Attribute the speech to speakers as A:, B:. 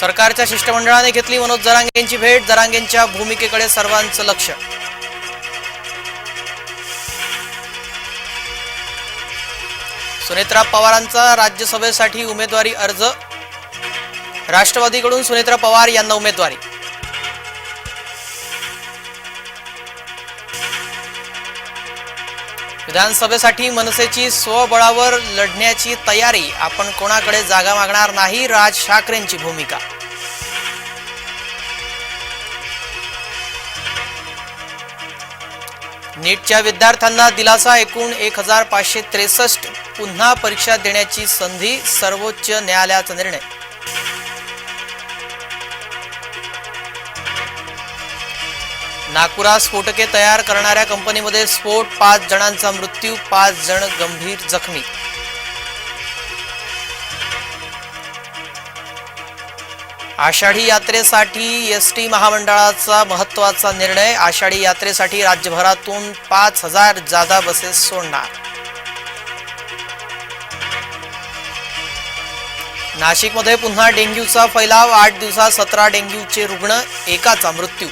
A: सरकारच्या शिष्टमंडळाने घेतली मनोज जरांगेंची भेट. जरांगेंच्या भूमिकेकडे सर्वांचं लक्ष. सुनेत्रा पवारांचा राज्यसभेसाठी उमेदवारी अर्ज. राष्ट्रवादीकडून सुनेत्रा पवार यांना उमेदवारी. विधानसभेसाठी मनसेची स्वबळावर लढण्याची तयारी. आपण कोणाकडे जागा मागणार नाही? राज ठाकरेंची भूमिका. नीटच्या विद्यार्थ्यांना दिलासा एकूण एक हजार पाचशे त्रेसष्ट. पुन्हा परीक्षा देण्याची संधी सर्वोच्च न्यायालयाचा निर्णय. नागपुरात स्फोटके तयार करणाऱ्या कंपनीमध्ये स्फोट पाच जणांचा मृत्यू पाच जण गंभीर जखमी. आषाढी यात्रेसाठी एस टी महामंडळाचा महत्त्वाचा निर्णय आषाढी यात्रेसाठी राज्यभरातून पाच हजार जादा बसेस सोडणार. नाशिकमध्ये पुन्हा डेंग्यूचा फैलाव आठ दिवसात सतरा डेंग्यूचे रुग्ण एकाचा मृत्यू.